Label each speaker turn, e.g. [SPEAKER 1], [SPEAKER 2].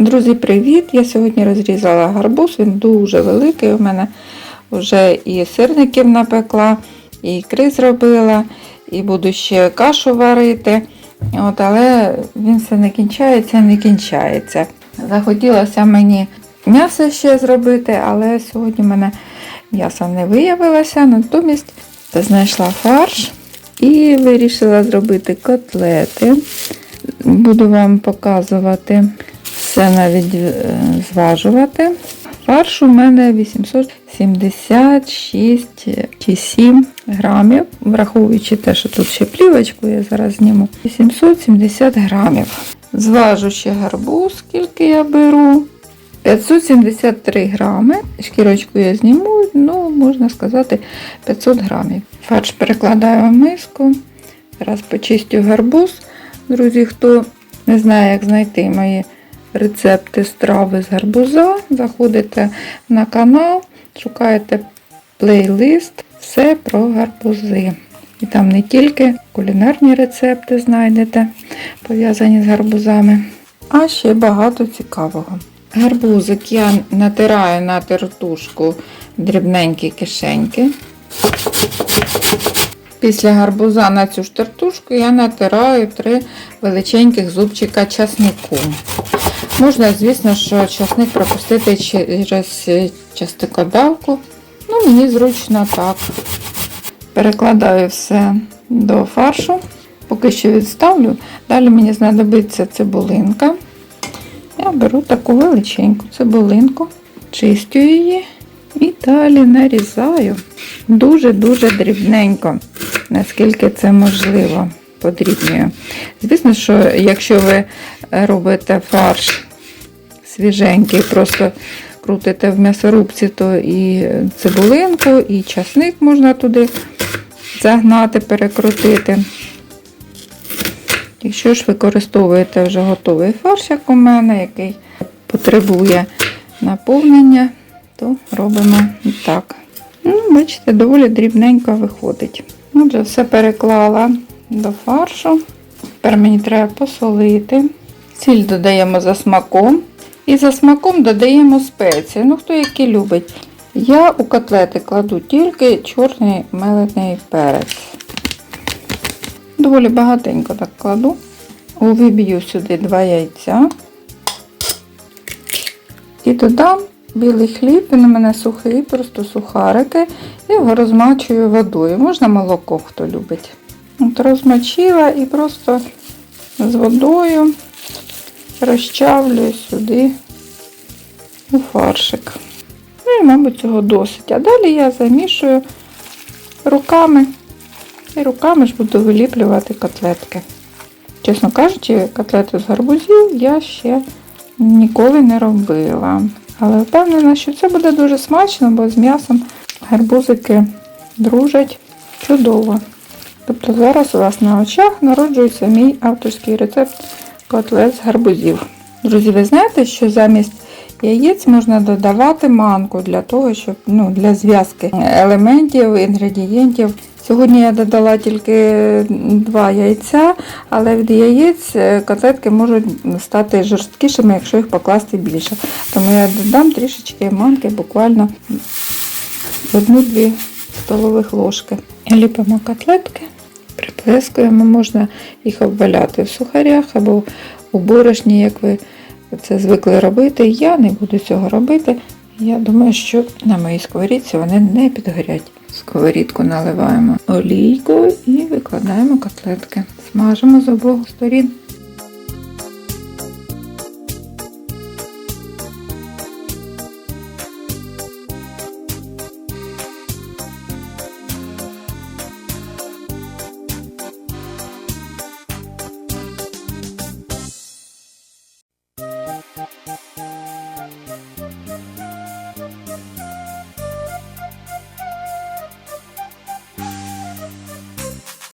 [SPEAKER 1] Друзі, привіт! Я сьогодні розрізала гарбуз, він дуже великий. У мене вже і сирників напекла, і ікри зробила, і буду ще кашу варити. От, але він все не кінчається, не кінчається. Захотілося мені м'ясо ще зробити, але сьогодні в мене м'яса не виявилося, натомість знайшла фарш і вирішила зробити котлети. Буду вам показувати все навіть е, зважувати. Фарш у мене 876 чи 7 грамів, враховуючи те, що тут ще плівочку, я зараз зніму. 870 грамів. Зважу ще гарбуз, скільки я беру. 573 грами. Шкірочку я зніму, ну, можна сказати, 500 грамів. Фарш перекладаю в миску. Зараз почистю гарбуз. Друзі, хто не знає, як знайти мої рецепти страви з гарбуза, заходите на канал, шукаєте плейлист Все про гарбузи. І там не тільки кулінарні рецепти знайдете, пов'язані з гарбузами, а ще багато цікавого. Гарбузик я натираю на тертушку дрібненькі кишеньки. Після гарбуза на цю ж тертушку я натираю три величеньких зубчика часнику. Можна, звісно, що часник пропустити через частикодавку. Ну, мені зручно так. Перекладаю все до фаршу, поки що відставлю. Далі мені знадобиться цибулинка. Я беру таку величеньку цибулинку, чистю її і далі нарізаю дуже-дуже дрібненько, наскільки це можливо, подрібнюю. Звісно, що якщо ви робите фарш свіженький, просто крутите в м'ясорубці, то і цибулинку, і часник можна туди загнати, перекрутити. Якщо ж використовуєте вже готовий фарш, як у мене, який потребує наповнення, то робимо так. Ну, Бачите, доволі дрібненько виходить. Отже, все переклала до фаршу. Тепер мені треба посолити. Сіль додаємо за смаком. І за смаком додаємо спеції. Ну, хто які любить. Я у котлети кладу тільки чорний мелений перець. Доволі багатенько так кладу. Увіб'ю сюди два яйця. І додам білий хліб, він у мене сухий, просто сухарики. І його розмачую водою. Можна молоко, хто любить. От розмочила і просто з водою розчавлюю сюди у фаршик. Ну і, мабуть, цього досить. А далі я замішую руками. І руками ж буду виліплювати котлетки. Чесно кажучи, котлети з гарбузів я ще ніколи не робила. Але впевнена, що це буде дуже смачно, бо з м'ясом гарбузики дружать чудово. Тобто зараз у вас на очах народжується мій авторський рецепт котлет з гарбузів. Друзі, ви знаєте, що замість яєць можна додавати манку для того, щоб ну, для зв'язки елементів, інгредієнтів. Сьогодні я додала тільки два яйця, але від яєць е, котлетки можуть стати жорсткішими, якщо їх покласти більше. Тому я додам трішечки манки, буквально одну-дві столових ложки. Ліпимо котлетки, приплескуємо, можна їх обваляти в сухарях або у борошні, як ви це звикли робити. Я не буду цього робити. Я думаю, що на моїй сковорідці вони не підгорять. Сковорідку наливаємо олійку і викладаємо котлетки. Смажимо з обох сторін.